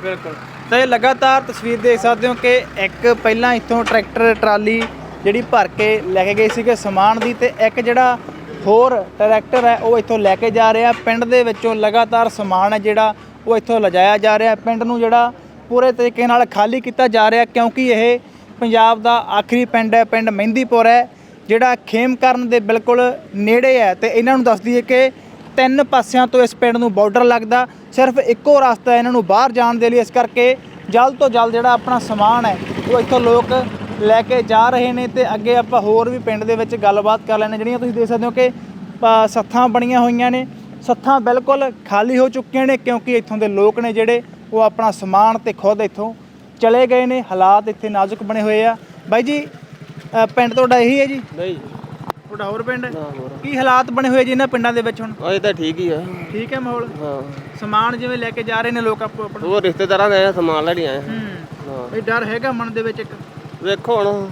ਬਿਲਕੁਲ। ਤਾਂ ਇਹ ਲਗਾਤਾਰ ਤਸਵੀਰ ਦੇਖ ਸਕਦੇ ਹੋ ਕਿ ਇੱਕ ਪਹਿਲਾਂ ਇੱਥੋਂ ਟਰੈਕਟਰ ਟਰਾਲੀ ਜਿਹੜੀ ਭਰ ਕੇ ਲੈ ਕੇ ਗਈ ਸੀਗੇ ਸਮਾਨ ਦੀ ਤੇ ਇੱਕ ਜਿਹੜਾ ਹੋਰ ਟਰੈਕਟਰ ਹੈ ਉਹ ਇੱਥੋਂ ਲੈ ਕੇ ਜਾ ਰਿਹਾ। ਪਿੰਡ ਦੇ ਵਿੱਚੋਂ ਲਗਾਤਾਰ ਸਮਾਨ ਹੈ ਜਿਹੜਾ ਉਹ ਇੱਥੋਂ ਲਿਜਾਇਆ ਜਾ ਰਿਹਾ। ਪਿੰਡ ਨੂੰ ਜਿਹੜਾ ਪੂਰੇ ਤਰੀਕੇ ਨਾਲ ਖਾਲੀ ਕੀਤਾ ਜਾ ਰਿਹਾ ਕਿਉਂਕਿ ਇਹ ਪੰਜਾਬ ਦਾ ਆਖਰੀ ਪਿੰਡ ਹੈ, ਪਿੰਡ ਮਹਿੰਦੀਪੁਰ ਹੈ, ਜਿਹੜਾ ਖੇਮ ਕਰਨ ਦੇ ਬਿਲਕੁਲ ਨੇੜੇ ਹੈ ਤੇ ਇਹਨਾਂ ਨੂੰ ਦੱਸ ਦਈਏ ਕਿ ਤਿੰਨ ਪਾਸਿਆਂ ਤੋਂ ਇਸ ਪਿੰਡ ਨੂੰ ਬਾਰਡਰ ਲੱਗਦਾ, ਸਿਰਫ ਇੱਕੋ ਰਸਤਾ ਇਹਨਾਂ ਨੂੰ ਬਾਹਰ ਜਾਣ ਦੇ ਲਈ ਇਸ ਕਰਕੇ ਜਲਦ ਤੋਂ ਜਲਦ ਜਿਹੜਾ ਆਪਣਾ ਸਮਾਨ ਹੈ, ਉਹ ਇੱਥੋਂ ਲੋਕ ਲੈ ਕੇ ਜਾ ਰਹੇ ਨੇ ਤੇ ਅੱਗੇ ਆਪਾਂ ਹੋਰ ਵੀ ਪਿੰਡ ਦੇ ਵਿੱਚ ਗੱਲਬਾਤ ਕਰ ਲੈਣੇ ਜਿਹੜੀਆਂ ਤੁਸੀਂ ਦੇਖ ਸਕਦੇ ਹੋ ਕਿ ਸੱਥਾਂ ਬਣੀਆਂ ਹੋਈਆਂ ਨੇ, ਸੱਥਾਂ ਬਿਲਕੁਲ ਖਾਲੀ ਹੋ ਚੁੱਕੀਆਂ ਨੇ ਕਿਉਂਕਿ ਇੱਥੋਂ ਦੇ ਲੋਕ ਨੇ ਜਿਹੜੇ, ਉਹ ਆਪਣਾ ਸਮਾਨ ਤੇ ਖੁਦ ਇੱਥੋਂ ਚਲੇ ਗਏ ਨੇ ਹਾਲਾਤ ਇੱਥੇ ਨਾਜ਼ੁਕ ਬਣੇ ਹੋਏ ਆ। ਬਾਈ ਜੀ ਅ, ਪਿੰਡ ਤੁਹਾਡਾ ਇਹੀ ਹੈ ਜੀ? ਨਹੀਂ। ਤੁਹਾਡਾ ਹੋਰ ਪਿੰਡ? ਹੈ ਕੀ ਹਾਲਾਤ ਬਣੇ ਹੋਏ ਜੀ ਇਹਨਾਂ ਪਿੰਡਾਂ ਦੇ ਵਿੱਚ ਹੁਣ? ਅਜੇ ਤਾਂ ਠੀਕ ਹੀ ਆ। ਠੀਕ ਹੈ ਮਾਹੌਲ? ਹਾਂ। ਸਮਾਨ ਜਿਵੇਂ ਲੈ ਕੇ ਜਾ ਰਹੇ ਨੇ ਲੋਕ ਆਪੋ ਆਪਣਾ। ਉਹ ਰਿਸ਼ਤੇਦਾਰਾਂ ਗਏ ਆ, ਸਮਾਨ ਲੈਣ ਆਏ ਆ। ਹੂੰ। ਇਹ ਡਰ ਹੈਗਾ ਮਨ ਦੇ ਵਿੱਚ ਇੱਕ। ਵੇਖੋ ਹੁਣ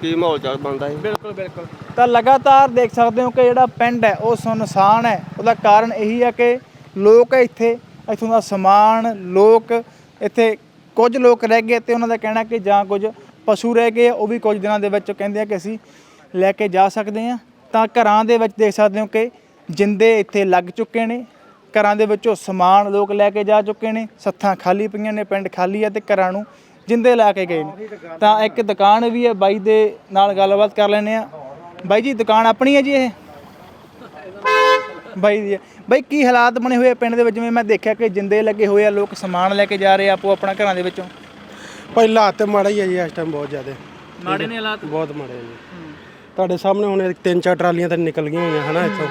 ਕੀ ਮਾਹੌਲ ਚੱਲ ਬਣਦਾ ਹੈ ਬਿਲਕੁਲ ਬਿਲਕੁਲ। ਤਾਂ ਲਗਾਤਾਰ ਦੇਖ ਸਕਦੇ ਹੋ ਕਿ ਜਿਹੜਾ ਪਿੰਡ ਹੈ ਉਹ ਸੁਨਸਾਨ ਹੈ। ਉਹਦਾ ਕਾਰਨ ਇਹੀ ਹੈ ਕਿ ਲੋਕ ਇੱਥੇ ਇੱਥੋਂ ਦਾ ਸਮਾਨ ਲੋਕ ਇੱਥੇ ਕੁਝ ਲੋਕ ਰਹਿ ਗਏ ਤੇ ਉਹਨਾਂ ਦਾ ਕਹਿਣਾ ਕਿ ਜਾਂ ਕੁਝ ਪਸ਼ੂ ਰਹਿ ਗਏ, ਉਹ ਵੀ ਕੁਝ ਦਿਨਾਂ ਦੇ ਵਿੱਚ ਕਹਿੰਦੇ ਆ ਕਿ ਅਸੀਂ ਲੈ ਕੇ ਜਾ ਸਕਦੇ ਹਾਂ। ਤਾਂ ਘਰਾਂ ਦੇ ਵਿੱਚ ਦੇਖ ਸਕਦੇ ਹੋ ਕਿ ਜਿੰਦੇ ਇੱਥੇ ਲੱਗ ਚੁੱਕੇ ਨੇ। ਘਰਾਂ ਦੇ ਵਿੱਚੋਂ ਸਮਾਨ ਲੋਕ ਲੈ ਕੇ ਜਾ ਚੁੱਕੇ ਨੇ। ਸੱਥਾਂ ਖਾਲੀ ਪਈਆਂ ਨੇ, ਪਿੰਡ ਖਾਲੀ ਹੈ ਤੇ ਘਰਾਂ ਨੂੰ ਜਿੰਦੇ ਲਾ ਕੇ ਗਏ ਨੇ। ਤਾਂ ਇੱਕ ਦੁਕਾਨ ਵੀ ਹੈ, ਬਾਈ ਦੇ ਨਾਲ ਗੱਲਬਾਤ ਕਰ ਲੈਂਦੇ ਆ ਬਾਈ ਜੀ, ਦੁਕਾਨ ਆਪਣੀ ਹੈ ਜੀ ਇਹ? ਬਾਈ ਹੈ। ਬਾਈ ਕੀ ਹਾਲਾਤ ਬਣੇ ਹੋਏ ਆ ਪਿੰਡ ਦੇ ਵਿੱਚ? ਜਿਵੇਂ ਮੈਂ ਦੇਖਿਆ ਕਿ ਜਿੰਦੇ ਲੱਗੇ ਹੋਏ ਆ ਲੋਕ ਸਮਾਨ ਲੈ ਕੇ ਜਾ ਰਹੇ ਆ ਆਪੋ ਆਪਣਾ ਘਰਾਂ ਦੇ ਵਿੱਚੋਂ। ਪਹਿਲਾਂ ਹਾਲਾਤ ਮਾੜਾ ਹੀ ਹੈ ਜੀ ਇਸ ਟਾਈਮ ਬਹੁਤ ਜ਼ਿਆਦਾ। ਮਾੜੇ ਨੇ ਹਾਲਾਤ? ਬਹੁਤ ਮਾੜੇ ਹੈ ਜੀ। ਤੁਹਾਡੇ ਸਾਹਮਣੇ ਹੁਣ ਇਹ ਤਿੰਨ ਚਾਰ ਟਰਾਲੀਆਂ ਤਾਂ ਨਿਕਲ ਗਈਆਂ ਹੋਈਆਂ ਹਨਾ ਇੱਥੋਂ।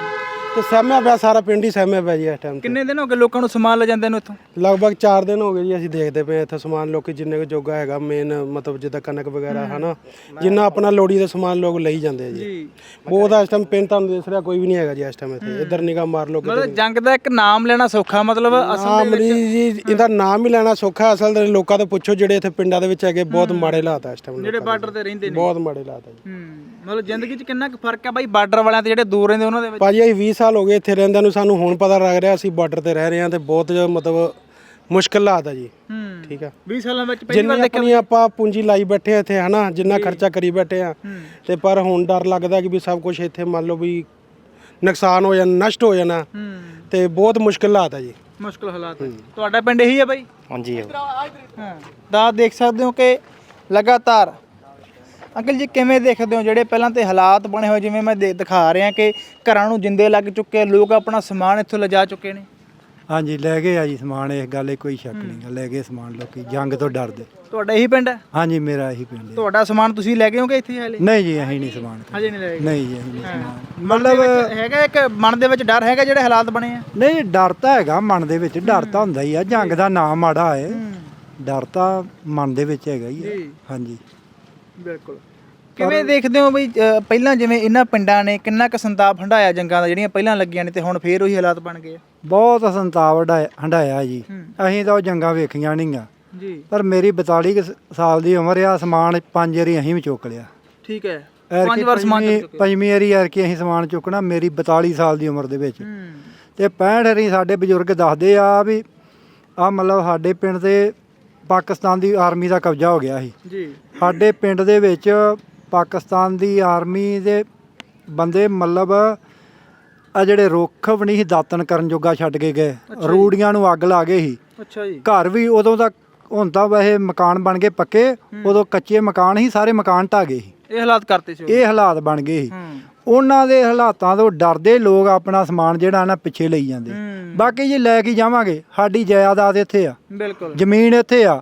ਤੇ ਸਹਿਮਿਆ ਪਿਆ ਸਾਰਾ ਪਿੰਡ ਹੀ ਸਹਿਮਿਆ ਪਿਆ ਜੀ ਇਸ ਟਾਈਮ ਤੇ। ਕਿੰਨੇ ਦਿਨ ਹੋ ਗਏ ਲੋਕਾਂ ਨੂੰ ਸਮਾਨ ਲੈ ਜਾਂਦੇ ਨੂੰ ਇੱਥੋਂ? ਲਗਭਗ 4 ਦਿਨ ਹੋ ਗਏ ਜੀ ਅਸੀਂ ਦੇਖਦੇ ਪਏ ਹਾਂ ਇੱਥੇ ਸਮਾਨ ਲੋਕੀ ਜਿੰਨੇ ਕੁ ਜੋਗਾ ਹੈਗਾ ਮੇਨ ਮਤਲਬ ਜਿੱਦਾਂ ਕਣਕ ਵਗੈਰਾ ਹਨਾ ਜਿੰਨਾ ਆਪਣਾ ਲੋੜੀ ਦਾ ਸਮਾਨ ਲੋਕ ਲਈ ਜਾਂਦੇ ਆ ਜੀ। ਬਹੁਤ ਇਸ ਟਾਈਮ ਪਿੰਡ ਤੁਹਾਨੂੰ ਦਿਸ ਰਿਹਾ ਕੋਈ ਵੀ ਨਹੀਂ ਹੈਗਾ ਜੀ ਇਸ ਟਾਈਮ ਇੱਥੇ। ਇੱਧਰ ਨਿਗਾਹ ਮਾਰ ਲਓ ਕਿਤੇ ਮਤਲਬ ਜੰਗ ਦਾ ਇੱਕ ਨਾਮ ਲੈਣਾ ਸੌਖਾ ਮਤਲਬ ਅਸਲ ਨਾਮ ਜੀ ਜੀ ਇਹਦਾ ਨਾਮ ਹੀ ਲੈਣਾ ਸੌਖਾ ਅਸਲ ਦੇ ਲੋਕਾਂ ਤੋਂ ਪੁੱਛੋ ਜਿਹੜੇ ਇੱਥੇ ਪਿੰਡਾਂ ਦੇ ਵਿੱਚ ਹੈਗੇ ਬਹੁਤ ਮਾੜੇ ਹਾਲਾਤ ਆ ਇਸ ਟਾਈਮ ਜਿਹੜੇ ਬਾਰਡਰ ਤੇ ਰਹਿੰਦੇ ਨੇ। ਬਹੁਤ ਮਾੜੇ ਹਾਲਾਤ ਆ ਜੀ। ਹੂੰ। ਮਤਲਬ ਜ਼ਿੰਦਗੀ 'ਚ ਕਿੰਨਾ ਕੁ ਫ਼ਰਕ ਹੈ ਬਾਈ? ਬਾਰਡਰ ਵਾਲਿਆਂ ਤੇ ਜਿਹੜੇ ਦੂਰ ਰਹਿੰਦੇ ਉਹਨਾਂ ਦੇ ਵਿੱਚ? ਭਾਜੀ ਅਸੀਂ 20 ਸਾਲ ਹੋ ਗਏ ਇੱਥੇ ਰਹਿੰਦਿਆਂ ਨੂੰ ਸਾਨੂੰ ਹੁਣ ਪਤਾ ਲੱਗ ਰਿਹਾ ਅਸੀਂ ਬਾਰਡਰ ਤੇ ਰਹਿ ਰਹੇ ਹਾਂ ਤੇ ਬਹੁਤ ਜ- ਮਤਲਬ ਮੁਸ਼ਕਲ ਹਾਲਾਤ ਆ ਜੀ। ਹੂੰ। ਠੀਕ ਆ। 20 ਸਾਲਾਂ ਵਿੱਚ ਪਹਿਲੀ ਜਿੰਨੀ ਆਪਣੀ ਆਪਾਂ ਪੂੰਜੀ ਲਾਈ ਬੈਠੇ ਆ ਇੱਥੇ ਹਨਾ ਜਿੰਨਾ ਖਰਚਾ ਕਰੀ ਬੈਠੇ ਆ। ਤੇ ਪਰ ਹੁਣ ਡਰ ਲੱਗਦਾ ਕਿ ਵੀ ਸਭ ਕੁਝ ਇੱਥੇ ਮੰਨ ਲਓ ਵੀ ਨੁਕਸਾਨ ਹੋ ਜਾਣਾ ਨਸ਼ਟ ਹੋ ਜਾਣਾ। ਹੂੰ। ਤੇ ਬਹੁਤ ਮੁਸ਼ਕਲ ਹਾਲਾਤ ਆ ਜੀ। ਮੁਸ਼ਕਲ ਹਾਲਾਤ ਹੈ। ਤੁਹਾਡਾ ਪਿੰਡ ਇਹੀ ਹੈ ਬਾਈ? ਹਾਂਜੀ। ਹਾਂ। ਤਾਂ ਦੇਖ ਸਕਦੇ ਹੋ ਕਿ ਲਗਾਤਾਰ ਅੰਕਲ ਜੀ ਕਿਵੇਂ ਦੇਖਦੇ ਹੋ ਜਿਹੜੇ ਪਹਿਲਾਂ ਤੇ ਹਾਲਾਤ ਬਣੇ ਹੋਏ ਜਿਵੇਂ ਮੈਂ ਦੇ- ਦਿਖਾ ਰਿਹਾ ਕਿ ਘਰਾਂ ਨੂੰ ਜਿੰਦੇ ਲੱਗ ਚੁੱਕੇ ਲੋਕ ਆਪਣਾ ਸਮਾਨ ਇੱਥੋਂ ਲਿਜਾ ਚੁੱਕੇ ਨੇ? ਹਾਂਜੀ ਲੈ ਗਏ ਆ ਜੀ ਸਮਾਨ ਇਸ ਗੱਲ 'ਚ ਕੋਈ ਸ਼ੱਕ ਨਹੀਂ ਗਾ, ਲੈ ਗਏ ਸਮਾਨ ਲੋਕੀ ਜੰਗ ਤੋਂ ਡਰਦੇ। ਤੁਹਾਡਾ ਇਹੀ ਪਿੰਡ ਹੈ? ਹਾਂਜੀ ਮੇਰਾ ਇਹੀ ਪਿੰਡ ਹੈ। ਤੁਹਾਡਾ ਸਮਾਨ ਤੁਸੀਂ ਲੈ ਗਏ ਹੋਗੇ ਇੱਥੇ ਹਾਲੇ? ਨਹੀਂ ਜੀ ਅਸੀਂ ਨਹੀਂ ਸਮਾਨ ਖਰੀਦਦੇ। ਹਜੇ ਨਹੀਂ ਲੈ ਗਏ। ਨਹੀਂ ਜੀ ਅਸੀਂ ਨਹੀਂ ਸਮਾਨ। ਮਤਲਬ ਹੈਗਾ ਇੱਕ ਮਨ ਦੇ ਵਿੱਚ ਡਰ ਹੈਗਾ ਜਿਹੜੇ ਹਾਲਾਤ ਬਣੇ ਆ? ਨਹੀਂ ਡਰ ਤਾਂ ਹੈਗਾ ਮਨ ਦੇ ਵਿੱਚ ਡਰ ਤਾਂ ਹੁੰਦਾ ਹੀ ਆ ਜੰਗ ਦਾ ਨਾਮ ਮਾੜਾ ਹੈ। ਡਰ ਤਾਂ ਮਨ ਦੇ ਵਿੱਚ ਹੈਗਾ ਹੀ ਹੈ ਜੀ। ਹਾਂਜੀ। ਬਿਲਕੁਲ। ਕਿਵੇਂ ਦੇਖਦੇ ਹੋ ਬਈ ਅ, ਪਹਿਲਾਂ ਜਿਵੇਂ ਇਹਨਾਂ ਪਿੰਡਾਂ ਨੇ ਕਿੰਨਾ ਕੁ ਸੰਤਾਪ ਹੰਡਾਇਆ ਜੰਗਾਂ ਦਾ ਜਿਹੜੀਆਂ ਪਹਿਲਾਂ ਲੱਗੀਆਂ ਨੇ ਤੇ ਹੁਣ ਫੇਰ ਉਹੀ ਹਾਲਾਤ ਬਣ ਗਏ ਆ? ਬਹੁਤ ਸੰਤਾਪ ਹੰਡਾਇਆ- ਹੰਡਾਇਆ ਜੀ। ਅਸੀਂ ਤਾਂ ਉਹ ਜੰਗਾਂ ਵੇਖੀਆਂ ਨਹੀਂਗਾ ਜੀ। ਪਰ ਮੇਰੀ 42 ਕੁ ਸ- ਸਾਲ ਦੀ ਉਮਰ ਆ ਸਮਾਨ ਪੰਜ ਵਾਰੀ ਅਸੀਂ ਵੀ ਚੁੱਕ ਲਿਆ। ਠੀਕ ਹੈ। ਪੰਜ ਵਾਰ ਸਮਾਨ ਪੰਜਵੀਂ- ਚੁੱਕ ਪੰਜਵੀਂ ਵਾਰੀ ਯਾਰ ਕਿ ਅਸੀਂ ਸਮਾਨ ਚੁੱਕਣਾ ਮੇਰੀ 42 ਸਾਲ ਦੀ ਉਮਰ ਦੇ ਵਿੱਚ। ਹੂੰ। ਤੇ 65 ਵਾਰੀ ਸਾਡੇ ਬਜ਼ੁਰਗ ਦੱਸਦੇ ਆ ਵੀ ਆ ਮਤਲਬ ਸਾਡੇ ਪਿੰਡ ਤੇ ਪਾਕਿਸਤਾਨ ਦੀ ਆਰਮੀ ਦਾ ਕਬਜ਼ਾ ਹੋ ਗਿਆ ਸੀ। ਜੀ। ਸਾਡੇ ਪਿੰਡ ਦੇ ਵਿੱਚ ਪਾਕਿਸਤਾਨ ਦੀ ਆਰਮੀ ਦੇ ਬੰਦੇ ਮਤਲਬ ਆ ਜਿਹੜੇ ਰੁੱਖ ਵੀ ਨਹੀਂ ਸੀ ਦਾਤਨ ਕਰਨ ਜੋਗਾ ਛੱਡ ਕੇ ਗਏ। ਰੂੜੀਆਂ ਨੂੰ ਅੱਗ ਲਾ ਗਏ ਸੀ। ਅੱਛਾ ਜੀ। ਘਰ ਵੀ ਉਦੋਂ ਤੱਕ ਹੁਣ ਤਾਂ ਵੈਸੇ ਮਕਾਨ ਬਣ ਗਏ ਪੱਕੇ ਉਦੋਂ ਕੱਚੇ ਮਕਾਨ ਸੀ ਸਾਰੇ ਮਕਾਨ ਢਾ ਗਏ ਸੀ। ਇਹ ਹਾਲਾਤ ਕਰਤੇ ਸੀ। ਇਹ ਹਾਲਾਤ ਬਣ ਗਏ ਸੀ। ਹੂੰ। ਉਹਨਾਂ ਦੇ ਹਾਲਾਤਾਂ ਤੋਂ ਡਰਦੇ ਲੋਕ ਆਪਣਾ ਸਮਾਨ ਜਿਹੜਾ ਨਾ ਪਿੱਛੇ ਲਈ ਜਾਂਦੇ। ਬਾਕੀ ਜੀ ਲੈ ਕੇ ਜਾਵਾਂਗੇ ਸਾਡੀ ਜਾਇਦਾਦ ਇੱਥੇ ਆ। ਬਿਲਕੁਲ। ਜ਼ਮੀਨ ਇੱਥੇ ਆ।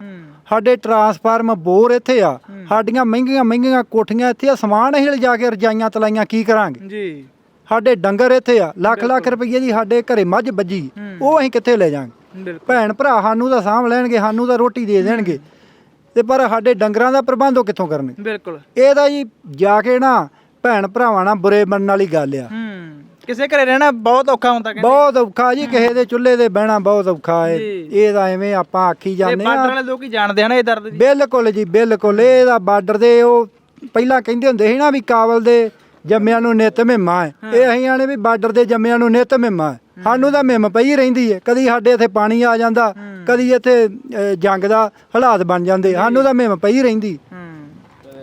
ਸਾਡੇ ਟਰਾਂਸਫਾਰਮ ਬੋਰ ਇੱਥੇ ਆ। ਸਾਡੀਆਂ ਮਹਿੰਗੀਆਂ ਮਹਿੰਗੀਆਂ ਕੋਠੀਆਂ ਇੱਥੇ ਆ। ਸਮਾਨ ਅਸੀਂ ਲਿਜਾ ਕੇ ਰਜਾਈਆਂ ਤਲਾਈਆਂ ਕੀ ਕਰਾਂਗੇ? ਜੀ। ਸਾਡੇ ਡੰਗਰ ਇੱਥੇ ਆ। ਲੱਖ ਲੱਖ ਰੁਪਏ ਦੀ ਸਾਡੇ ਘਰੇ ਮੱਝ ਵੱਜੀ। ਉਹ ਅਸੀਂ ਕਿੱਥੇ ਲੈ ਜਾਾਂਗੇ? ਭੈਣ ਭਰਾ ਸਾਨੂੰ ਤਾਂ ਸਾਂਭ ਲੈਣਗੇ ਸਾਨੂੰ ਤਾਂ ਰੋਟੀ ਦੇ ਦੇਣਗੇ। ਤੇ ਪਰ ਸਾਡੇ ਡੰਗਰਾਂ ਦਾ ਪ੍ਰਬੰਧ ਉਹ ਕਿੱਥੋਂ ਕਰਨਗੇ ਬਿਲਕੁਲ। ਇਹਦਾ ਜੀ ਜਾ ਕੇ ਨਾ ਭੈਣ ਭਰਾਵਾਂ ਨਾਲ ਬੁਰੇ ਬਣਨ ਵਾਲੀ ਗੱਲ ਆ। ਹੂੰ ਕਿਸੇ ਘਰੇ ਰਹਿਣਾ ਬਹੁਤ ਔਖਾ ਹੁੰਦਾ ਕਹਿੰਦੇ। ਬਹੁਤ ਔਖਾ ਜੀ ਕਿਸੇ ਦੇ ਚੁੱਲ੍ਹੇ ਤੇ ਬਹਿਣਾ ਬਹੁਤ ਔਖਾ ਹੈ ਜੀ। ਇਹ ਤਾਂ ਐਵੇਂ ਆਪਾਂ ਆਖੀ ਜਾਂਦੇ ਬਾਰਡਰ ਆ ਵਾਲੇ ਲੋਕ ਹੀ ਜਾਣਦੇ ਹਨ ਇਹ ਦਰਦ ਜੀ। ਬਿਲਕੁਲ ਜੀ ਬਿਲਕੁਲ। ਇਹਦਾ ਬਾਰਡਰ ਦੇ ਉਹ ਪਹਿਲਾਂ ਕਹਿੰਦੇ ਹੁੰਦੇ ਸੀ ਨਾ ਵੀ ਕਾਬਲ ਦੇ ਜੰਮਿਆਂ ਨੂੰ ਨਿਤ ਮਹਿਮਾ ਹੈ। ਇਹ ਅਸੀਂ ਆਣੇ ਵੀ ਬਾਰਡਰ ਦੇ ਜੰਮਿਆਂ ਨੂੰ ਨਿਤ ਮਹਿਮਾ ਹੈ। ਸਾਨੂੰ ਤਾਂ ਮਹਿਮ ਪਈ ਰਹਿੰਦੀ ਹੈ ਕਦੀ ਸਾਡੇ ਇੱਥੇ ਪਾਣੀ ਆ ਜਾਂਦਾ ਕਦੀ ਇੱਥੇ ਅ, ਜੰਗ ਦਾ ਹਾਲਾਤ ਬਣ ਜਾਂਦੇ। ਸਾਨੂੰ ਤਾਂ ਮਹਿਮ ਪਈ ਰਹਿੰਦੀ।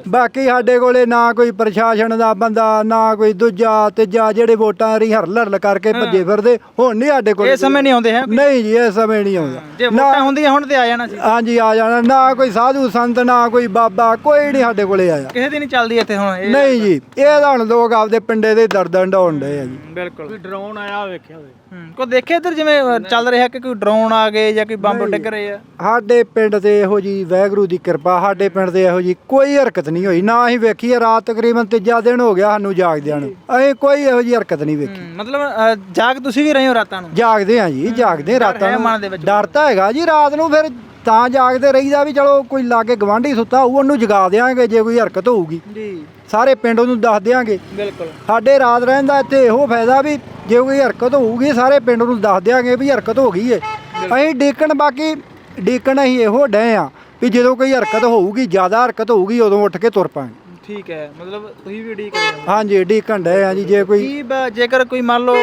ਬਾਕੀ ਸਾਡੇ ਕੋਲੇ ਨਾ ਕੋਈ ਪ੍ਰਸ਼ਾਸਨ ਦਾ ਬੰਦਾ ਨਾ ਕੋਈ ਦੂਜਾ ਤੀਜਾ ਜਿਹੜੇ ਵੋਟਾਂ ਰੀ ਹਰਲ ਹਰਲ ਕਰਕੇ ਭੱਜੇ ਫਿਰਦੇ ਹੁਣ ਨਹੀਂ ਸਾਡੇ ਕੋਲ ਇਹ ਸਮੇਂ ਨਹੀਂ ਆਉਂਦੇ ਹੈ ਨਹੀਂ ਜੀ ਇਹ ਸਮੇਂ ਨਹੀਂ ਆਉਂਦਾ। ਜੇ ਵੋਟਾਂ ਹੁੰਦੀਆਂ ਹੁਣ ਤੇ ਆ ਜਾਣਾ ਸੀ। ਹਾਂਜੀ ਆ ਜਾਣਾ। ਨਾ ਕੋਈ ਸਾਧੂ ਸੰਤ ਨਾ ਕੋਈ ਬਾਬਾ ਕੋਈ ਨਹੀਂ ਸਾਡੇ ਕੋਲੇ ਆਇਆ। ਕਿਸੇ ਦੀ ਨਹੀਂ ਚੱਲਦੀ ਇੱਥੇ ਹੁਣ ਇਹ ਨਹੀਂ ਜੀ ਇਹ ਤਾਂ ਹੁਣ ਲੋਕ ਆਪਦੇ ਪਿੰਡੇ ਦੇ ਦਰਦ ਢਾਉਣ ਡਏ ਆ ਜੀ। ਬਿਲਕੁਲ। ਕੋਈ ਡਰੋਨ ਆਇਆ ਵੇਖਿਆ ਹੋਵੇ। ਕੋਈ ਦੇਖਿਆ ਇੱਧਰ ਜਿਵੇਂ ਚੱਲ ਰਿਹਾ ਕਿ ਕੋਈ ਡਰੋਨ ਆ ਗਏ ਜਾਂ ਕੋਈ ਬੰਬ ਡਿੱਗ ਰਹੇ ਆ? ਸਾਡੇ ਪਿੰਡ ਤੇ ਇਹੋ ਜੀ ਵਾਹਿਗੁਰੂ ਦੀ ਕਿਰਪਾ ਸਾਡੇ ਪਿੰਡ ਤੇ ਇਹੋ ਜੀ ਕੋਈ ਹਰਕਤ ਨਹੀਂ ਹੋਈ ਨਾ ਅਸੀਂ ਵੇਖੀ ਹੈ, ਰਾਤ ਤਕਰੀਬਨ ਤੀਜਾ ਦਿਨ ਹੋ ਗਿਆ ਸਾਨੂੰ ਜਾਗਦਿਆਂ ਨੂੰ। ਅਸੀਂ ਕੋਈ ਇਹੋ ਜੀ ਹਰਕਤ ਨਹੀਂ ਵੇਖੀ। ਹੂੰ, ਮਤਲਬ ਅ, ਜਾਗ ਤੁਸੀਂ ਵੀ ਰਹੇ ਹੋ ਰਾਤਾਂ ਨੂੰ? ਜਾਗਦੇ ਆ ਜੀ ਜਾਗਦੇ ਹੈ ਰਾਤਾਂ ਮਨ ਦੇ ਨੂੰ ਵਿੱਚ? ਡਰ ਤਾਂ ਹੈਗਾ ਜੀ ਰਾਤ ਨੂੰ ਫਿਰ ਤਾਂ ਜਾਗਦੇ ਰਹੀਦਾ ਵੀ ਚਲੋ ਕੋਈ ਲਾਗੇ ਗਵਾਂਢੀ ਸੁੱਤਾ ਹੋਊ ਉਹਨੂੰ ਜਗਾ ਦਿਆਂਗੇ ਜੇ ਕੋਈ ਹਰਕਤ ਹੋਊਗੀ। ਜੀ। ਸਾਰੇ ਪਿੰਡ ਨੂੰ ਦੱਸ ਦਿਆਂਗੇ। ਬਿਲਕੁਲ। ਸਾਡੇ ਰਾਤ ਰਹਿਣ ਦਾ ਇੱਥੇ ਇਹੋ ਫਾਇਦਾ ਵੀ ਜੇ ਕੋਈ ਹਰਕਤ ਹੋਊਗੀ ਸਾਰੇ ਪਿੰਡ ਨੂੰ ਦੱਸ ਦਿਆਂਗੇ ਵੀ ਹਰਕਤ ਹੋ ਗਈ ਏ। ਅਸੀਂ ਡੀਕਣ ਬਾਕੀ ਡੀਕਣ ਅਸੀਂ ਇਹੋ ਡਏ ਆ ਵੀ ਜਦੋਂ ਕੋਈ ਹਰਕਤ ਹੋਊਗੀ ਜ਼ਿਆਦਾ ਹਰਕਤ ਹੋਊਗੀ ਉਦੋਂ ਉੱਠ ਕੇ ਤੁਰ ਪਾਂਗੇ। ਠੀਕ ਹੈ ਮਤਲਬ ਤੁਸੀਂ ਵੀ ਡੀਕ ਰਹੇ ਹੋ? ਹਾਂਜੀ ਡੀਕਣ ਡਏ ਆ ਜੀ ਜੇ ਕੋਈ ਕੀ ਬ- ਜੇਕਰ ਕੋਈ ਮੰਨ ਲਓ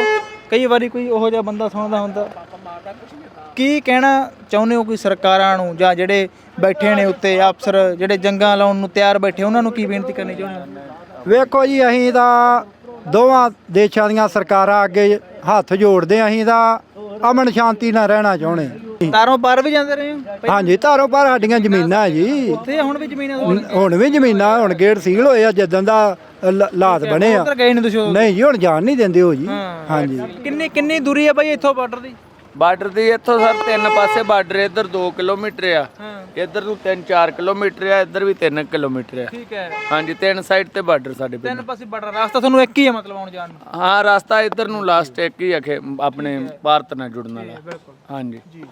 ਕਈ ਵਾਰੀ ਕੋਈ ਉਹੋ ਜਿਹਾ ਬੰਦਾ ਸੁਣਦਾ ਹੁੰਦਾ ਕੀ ਕਹਿਣਾ ਚਾਹੁੰਦੇ ਹੋ ਕੋਈ ਸਰਕਾਰਾਂ ਨੂੰ ਜਾਂ ਜਿਹੜੇ ਬੈਠੇ ਨੇ ਉੱਤੇ ਅਫਸਰ ਜਿਹੜੇ ਜੰਗਾਂ ਲਾਉਣ ਨੂੰ ਤਿਆਰ ਬੈਠੇ ਉਹਨਾਂ ਨੂੰ ਕੀ ਬੇਨਤੀ ਕਰਨੀ ਚਾਹੁੰਦੇ ਹੋ? ਵੇਖੋ ਜੀ ਅਸੀਂ ਤਾਂ ਦੋਵਾਂ ਦੇਸ਼ਾਂ ਦੀਆਂ ਸਰਕਾਰਾਂ ਅੱਗੇ ਹੱਥ ਜੋੜਦੇ ਹਾਂ ਅਸੀਂ ਤਾਂ ਅਮਨ ਸ਼ਾਂਤੀ ਨਾਲ ਰਹਿਣਾ ਚਾਹੁੰਦੇ ਹਾਂ। ਤਾਰੋਂ ਪਾਰ ਵੀ ਜਾਂਦੇ ਰਹੇ ਹੋ? ਹਾਂਜੀ ਧਾਰੋਂ ਪਰ ਸਾਡੀਆਂ ਜ਼ਮੀਨਾਂ ਜੀ। ਉੱਥੇ ਹੁਣ ਵੀ ਜ਼ਮੀਨਾਂ ਹੁਣ ਵੀ ਜ਼ਮੀਨਾਂ ਹੁਣ ਗੇਟ ਸੀਲ ਹੋਏ ਆ ਜਦੋਂ ਦਾ ਲ- ਹਾਲਾਤ ਬਣੇ ਆ। ਉੱਧਰ ਗਏ ਨਹੀਂ ਤੁਸੀਂ ਉਦੋਂ? ਨਹੀਂ ਜੀ ਹੁਣ ਜਾਣ ਨਹੀਂ ਦਿੰਦੇ ਹੋ ਜੀ। ਹਾਂ। ਹਾਂਜੀ। ਕਿੰਨੀ ਕਿੰਨੀ ਦੂਰੀ ਹੈ ਬਾਈ ਇੱਥੋਂ ਬਾਰਡਰ ਦੀ? ਬਾਰਡਰ ਦੀ ਇੱਥੋਂ ਸਰ ਤਿੰਨ ਪਾਸੇ ਬਾਰਡਰ ਇੱਧਰ 2 ਕਿਲੋਮੀਟਰ ਆ। ਹਾਂ। ਇੱਧਰ ਨੂੰ 3-4 ਕਿਲੋਮੀਟਰ ਆ ਇੱਧਰ ਵੀ 3 ਕਿਲੋਮੀਟਰ ਆ। ਠੀਕ ਹੈ। ਹਾਂਜੀ ਤਿੰਨ ਸਾਈਡ ਤੇ ਬਾਰਡਰ ਸਾਡੇ ਪਿੰਡ। ਤਿੰਨ ਪਾਸੇ ਬਾਰਡਰ ਰਸਤਾ ਤੁਹਾਨੂੰ ਇੱਕ ਹੀ ਹੈ ਮਤਲਬ ਆਉਣ ਜਾਣ ਨੂੰ? ਹਾਂ ਰਸਤਾ ਇੱਧਰ ਨੂੰ ਲਾਸਟ ਇੱਕ ਹੀ ਅਖੇ ਆਪਣੇ ਭਾਰਤ ਨਾਲ ਜੁੜਨ ਵਾਲਾ। ਹਾਂਜੀ। ਜੀ।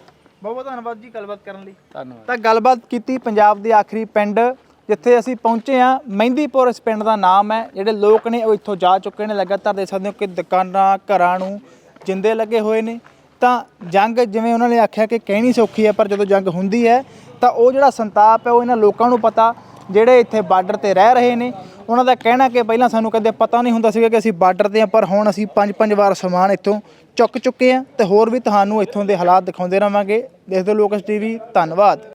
ਬਹੁਤ ਬਹੁਤ ਧੰਨਵਾਦ ਜੀ ਗੱਲਬਾਤ ਕਰਨ ਲਈ। ਧੰਨਵਾਦ। ਤਾਂ ਗੱਲਬਾਤ ਕੀਤੀ ਪੰਜਾਬ ਦੇ ਆਖਰੀ ਪਿੰਡ ਜਿੱਥੇ ਅਸੀਂ ਪਹੁੰਚੇ ਆ ਮਹਿੰਦੀਪੁਰ ਇਸ ਪਿੰਡ ਦਾ ਨਾਮ ਹੈ। ਜਿਹੜੇ ਲੋਕ ਨੇ ਉਹ ਇੱਥੋਂ ਜਾ ਚੁੱਕੇ ਨੇ। ਲਗਾਤਾਰ ਦੇਖ ਸਕਦੇ ਹੋ ਕਿ ਦੁਕਾਨਾਂ ਘਰਾਂ ਨੂੰ ਜਿੰਦੇ ਲੱਗੇ ਹੋਏ ਨੇ। ਤਾਂ ਜੰਗ ਜਿਵੇਂ ਉਹਨਾਂ ਨੇ ਆਖਿਆ ਕਿ ਕਹਿਣੀ ਸੌਖੀ ਹੈ ਪਰ ਜਦੋਂ ਜੰਗ ਹੁੰਦੀ ਹੈ ਤਾਂ ਉਹ ਜਿਹੜਾ ਸੰਤਾਪ ਹੈ ਉਹ ਇਹਨਾਂ ਲੋਕਾਂ ਨੂੰ ਪਤਾ ਜਿਹੜੇ ਇੱਥੇ ਬਾਰਡਰ ਤੇ ਰਹਿ ਰਹੇ ਨੇ। ਉਹਨਾਂ ਦਾ ਕਹਿਣਾ ਕਿ ਪਹਿਲਾਂ ਸਾਨੂੰ ਕਦੇ ਪਤਾ ਨਹੀਂ ਹੁੰਦਾ ਸੀਗਾ ਕਿ ਅਸੀਂ ਬਾਰਡਰ ਤੇ ਆ ਪਰ ਹੁਣ ਅਸੀਂ ਪੰਜ ਪੰਜ ਵਾਰ ਸਮਾਨ ਇੱਥੋਂ ਚੁੱਕ ਚੁੱਕੇ ਆ ਤੇ ਹੋਰ ਵੀ ਤੁਹਾਨੂੰ ਇੱਥੋਂ ਦੇ ਹਾਲਾਤ ਦਿਖਾਉਂਦੇ ਰਵਾਂਗੇ। ਦੇਖਦੇ ਲੋਕਸ ਟੀਵੀ, ਧੰਨਵਾਦ।